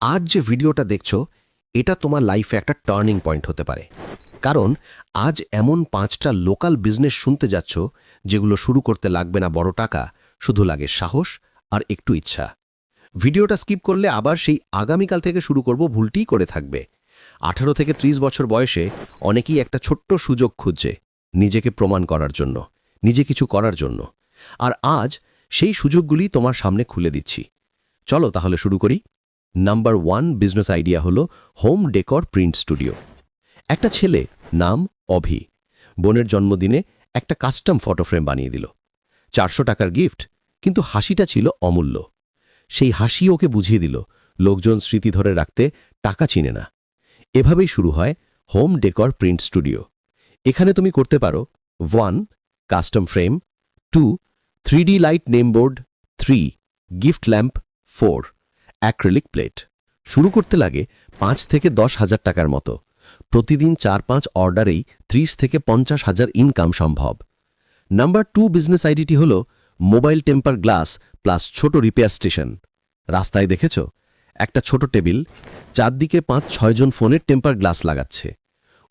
আজ যে ভিডিওটা দেখছ, এটা তোমার লাইফে একটা টার্নিং পয়েন্ট হতে পারে। কারণ আজ এমন পাঁচটা লোকাল বিজনেস শুনতে যাচ্ছ, যেগুলো শুরু করতে লাগবে না বড় টাকা, শুধু লাগে সাহস আর একটু ইচ্ছা। ভিডিওটা স্কিপ করলে আবার সেই আগামীকাল থেকে শুরু করব ভুলটিই করে থাকবে। আঠারো থেকে ৩০ বছর বয়সে অনেকেই একটা ছোট্ট সুযোগ খুঁজছে নিজেকে প্রমাণ করার জন্য, নিজে কিছু করার জন্য। আর আজ সেই সুযোগগুলি তোমার সামনে খুলে দিচ্ছি। চলো তাহলে শুরু করি। নাম্বার ওয়ান বিজনেস আইডিয়া হলো হোম ডেকর প্রিন্ট স্টুডিও একটা ছেলে নাম অভি। বোনের জন্মদিনে একটা কাস্টম ফটো ফ্রেম বানিয়ে দিল। চারশো টাকার গিফট কিন্তু হাসিটা ছিল অমূল্য। সেই হাসি ওকে বুঝিয়ে দিল, লোকজন স্মৃতি ধরে রাখতে টাকা চিনে না। এভাবেই শুরু হয় হোম ডেকর প্রিন্ট স্টুডিও এখানে তুমি করতে পারো one custom frame two three light nameboard three gift lamp four acrylic plate. শুরু করতে লাগে পাঁচ থেকে দশ হাজার টাকার মতো। প্রতিদিন চার পাঁচ অর্ডারেই ত্রিশ থেকে পঞ্চাশ হাজার ইনকাম সম্ভব। নাম্বার টু বিজনেস আইডিটি হল মোবাইল টেম্পার গ্লাস প্লাস ছোট রিপেয়ার স্টেশন। রাস্তায় দেখেছ? একটা ছোট টেবিল, চারদিকে পাঁচ ছয়জন ফোনের টেম্পার গ্লাস লাগাচ্ছে।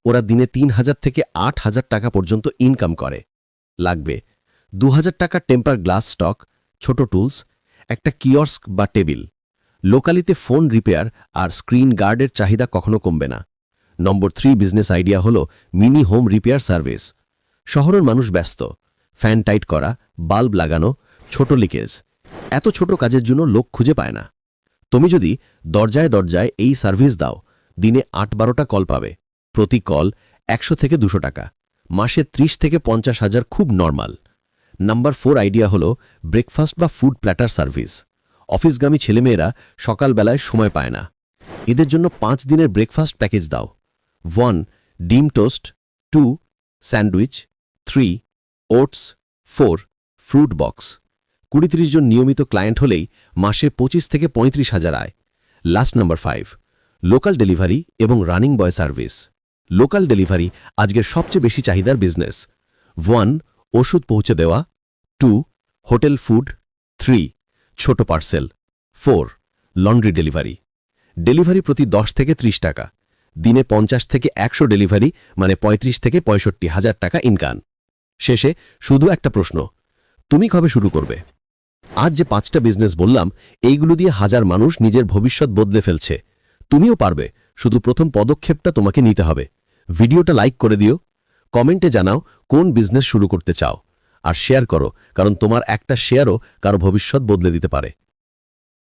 ওরা দিনে তিন হাজার থেকে আট হাজার টাকা পর্যন্ত ইনকাম করে। লাগবে দু হাজার টাকার টেম্পার গ্লাস স্টক, ছোট টুলস, একটা কিয়স্ক বা টেবিল। লোকালিতে ফোন রিপেয়ার আর স্ক্রিন গার্ডের চাহিদা কখনো কমবে না। নম্বর থ্রি বিজনেস আইডিয়া হল মিনি হোম রিপেয়ার সার্ভিস। শহরের মানুষ ব্যস্ত। ফ্যান টাইট করা, বাল্ব লাগানো, ছোট লিকেজ। এত ছোট কাজের জন্য লোক খুঁজে পায় না। তুমি যদি দরজায় দরজায় এই সার্ভিস দাও, দিনে আট বারোটা কল পাবে। প্রতি কল একশো থেকে দুশো টাকা। মাসে ত্রিশ থেকে পঞ্চাশ হাজার খুব নর্মাল। নাম্বার ফোর আইডিয়া হল ব্রেকফাস্ট বা ফুড প্ল্যাটার সার্ভিস। অফিসগামী ছেলেমেয়েরা সকালবেলায় সময় পায় না। এদের জন্য পাঁচ দিনের ব্রেকফাস্ট প্যাকেজ দাও। ওয়ান ডিম toast. Two sandwich. Three oats. Four fruit box. কুড়ি তিরিশ জন নিয়মিত ক্লায়েন্ট হলেই মাসে পঁচিশ থেকে পঁয়ত্রিশ হাজার আয়। Last number five local delivery এবং running boy service local delivery আজকের সবচেয়ে বেশি চাহিদার বিজনেস ওয়ান ওষুধ পৌঁছে দেওয়া। টু হোটেল ফুড থ্রি ছোট parcel. Four, laundry delivery. Delivery প্রতি দশ থেকে ত্রিশ টাকা। দিনে পঞ্চাশ থেকে একশো ডেলিভারি মানে ৩৫ থেকে পঁয়ষট্টি হাজার টাকা ইনকাম। শেষে শুধু একটা প্রশ্ন, তুমি কবে শুরু করবে? আজ যে পাঁচটা বিজনেস বললাম, এইগুলো দিয়ে হাজার মানুষ নিজের ভবিষ্যৎ বদলে ফেলছে। তুমিও পারবে, শুধু প্রথম পদক্ষেপটা তোমাকে নিতে হবে। ভিডিওটা লাইক করে দিও। কমেন্টে জানাও কোন বিজনেস শুরু করতে চাও। আর শেয়ার করো কারণ তোমার একটা শেয়ারও কারও ভবিষ্যৎ বদলে দিতে পারে।